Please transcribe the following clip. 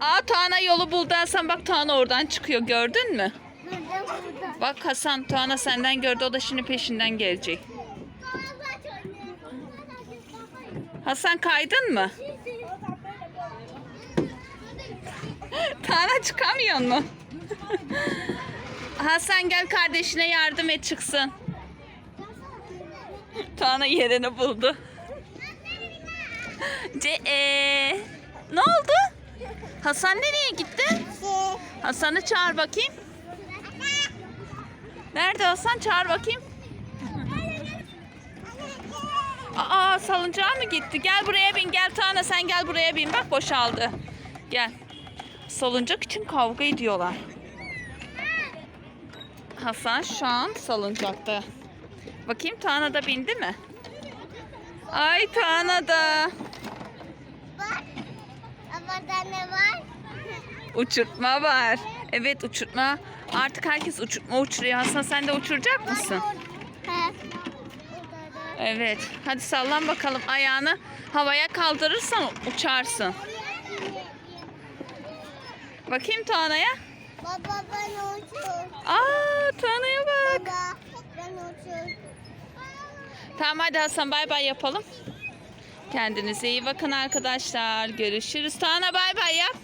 Aa Tuana yolu buldu Hasan. Bak Tuana oradan çıkıyor gördün mü? Bak Hasan Tuana senden gördü. O da şimdi peşinden gelecek. Hasan kaydın mı? Tuana çıkamıyor mu? Hasan gel kardeşine yardım et çıksın. Tuana yerini buldu. Ce ee, ne oldu? Hasan nereye gitti? Hasan'ı çağır bakayım. Nerede Hasan? Çağır bakayım. Aa salıncağa mı gitti? Gel buraya bin. Gel Tana sen gel buraya bin. Bak boşaldı. Gel. Salıncak için kavga ediyorlar. Hasan şu an salıncakta. Bakayım Tana da bindi mi? Ay Tana da. Abada ne var? Uçurtma var. Evet uçurtma. Artık herkes uçurtma uçuruyor. Hasan sen de uçuracak mısın? Evet. Hadi sallan bakalım ayağını. Havaya kaldırırsan uçarsın. Bakayım Tuana'ya. Baba ben uçuyorum. Aa Tuana'ya bak. Baba ben uçuyorum. Tamam hadi Hasan bay bay yapalım. Kendinize iyi bakın arkadaşlar. Görüşürüz. Tuana bay bay yap.